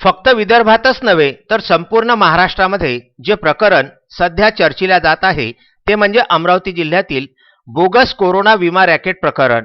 फक्त विदर्भातच नव्हे तर संपूर्ण महाराष्ट्रामध्ये जे प्रकरण सध्या चर्चिल्या जात आहे ते म्हणजे अमरावती जिल्ह्यातील बोगस कोरोना विमा रॅकेट प्रकरण.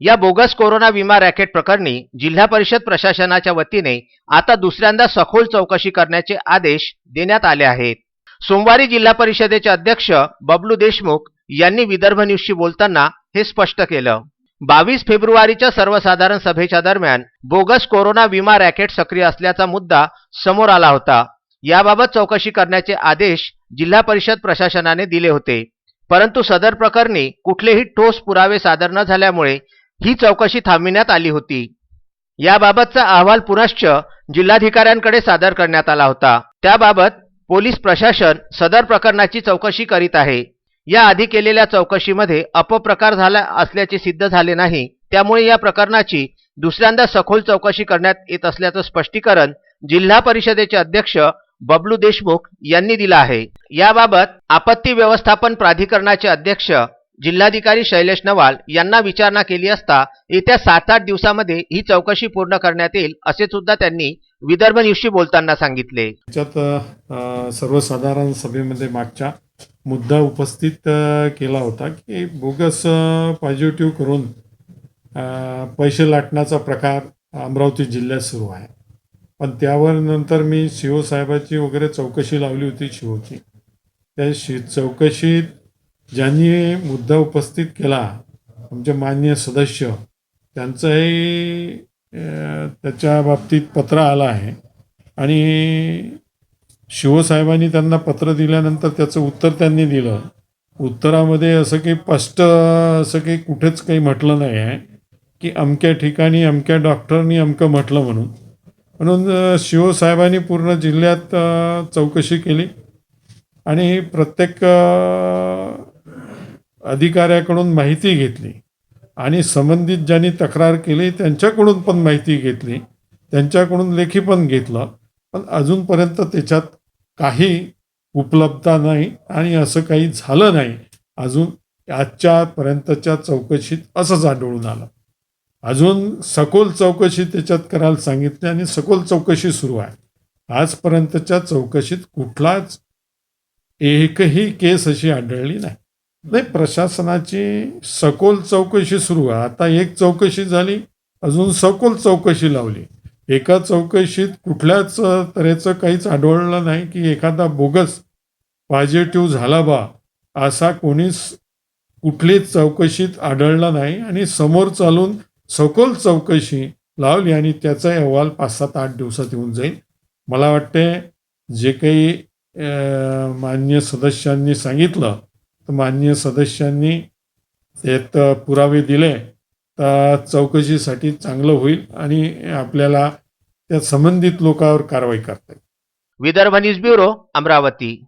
या बोगस कोरोना विमा रॅकेट प्रकरणी जिल्हा परिषद प्रशासनाच्या वतीने आता दुसऱ्यांदा सखोल चौकशी करण्याचे आदेश देण्यात आले आहेत. सोमवारी जिल्हा परिषदेचे अध्यक्ष बबलू देशमुख यांनी विदर्भ न्यूजशी बोलताना हे स्पष्ट केलं. बावीस फेब्रुवारीच्या सर्वसाधारण सभेच्या दरम्यान बोगस कोरोना विमा रॅकेट सक्रिय असल्याचा मुद्दा समोर आला होता. याबाबत चौकशी करण्याचे आदेश जिल्हा परिषद प्रशासनाने दिले होते. परंतु सदर प्रकरणी कुठलेही ठोस पुरावे सादर न झाल्यामुळे ही चौकशी थांबविण्यात आली होती. याबाबतचा अहवाल पुनश्च जिल्हाधिकाऱ्यांकडे सादर करण्यात आला होता. त्याबाबत पोलीस प्रशासन सदर प्रकरणाची चौकशी करीत आहे. या आधी केलेल्या चौकशीमध्ये अपप्रकार झाला असल्याचे सिद्ध झाले नाही. त्यामुळे या प्रकरणाची दुसऱ्यांदा सखोल चौकशी करण्यात येत असल्याचं स्पष्टीकरण जिल्हा परिषदेचे अध्यक्ष बबलू देशमुख यांनी दिलं आहे. याबाबत आपत्ती व्यवस्थापन प्राधिकरणाचे अध्यक्ष जिल्हाधिकारी शैलेश नवाल यांना विचारणा केली असता येत्या सात आठ दिवसामध्ये ही चौकशी पूर्ण करण्यात येईल असे सुद्धा त्यांनी विदर्भ न्यूजशी बोलताना सांगितले. त्याच्यात सर्वसाधारण सभेमध्ये मागच्या मुद्दा उपस्थित केला होता की बोगस पॉझिटिव्ह करून पैसे लाटण्याचा प्रकार अमरावती जिल्ह्यात सुरू आहे. पण त्यावर नंतर मी शिओ साहेबाची वगैरे चौकशी लावली होती शिओची त्या शि चौकशीत ज्यांनी मुद्दा उपस्थित केला आमचे मान्य सदस्य त्यांचंही त्याच्या बाबतीत पत्र आलं आहे. आणि शिवसाहेबांनी त्यांना पत्र दिल्यानंतर त्याचं उत्तर त्यांनी दिलं. उत्तरामध्ये असं काही स्पष्ट असं काही कुठेच काही म्हटलं नाही आहे की अमक्या ठिकाणी अमक्या डॉक्टरनी अमकं म्हटलं म्हणून. म्हणून शिवसाहेबांनी पूर्ण जिल्ह्यात चौकशी केली. आणि प्रत्येक अधिकाऱ्याकडून माहिती घेतली. आणि संबंधित ज्यांनी तक्रार केली त्यांच्याकडून पण माहिती घेतली. त्यांच्याकडून लेखी पण घेतलं. पण अजूनपर्यंत त्याच्यात काही उपलब्धता नाही आणि असं काही झालं नाही. अजून आजच्यापर्यंतच्या चौकशीत असंच आढळून आलं. अजून सखोल चौकशी त्याच्यात करायला सांगितली आणि सखोल चौकशी सुरू आहे. आजपर्यंतच्या चौकशीत कुठलाच एकही केस अशी आढळली नाही. नाही प्रशासनाची सखोल चौकशी सुरू आहे. आता एक चौकशी झाली अजून सखोल चौकशी लावली. एका चौकशीत कुठल्याच तऱ्हेचं काहीच आढळलं नाही की एखादा बोगस पॉझिटिव्ह झाला बा असा कोणीच कुठलीच चौकशीत आढळला नाही. आणि समोर चालून सखोल चौकशी लावली आणि त्याचा अहवाल पाच सात आठ दिवसात येऊन जाईल. मला वाटते जे काही मान्य सदस्यांनी सांगितलं तर मान्य सदस्यांनी त्यात पुरावे दिले. चौकशीसाठी चांगलं होईल आणि आपल्याला त्या संबंधित लोकांवर कारवाई करता येईल. Vidarbha news bureau Amravati.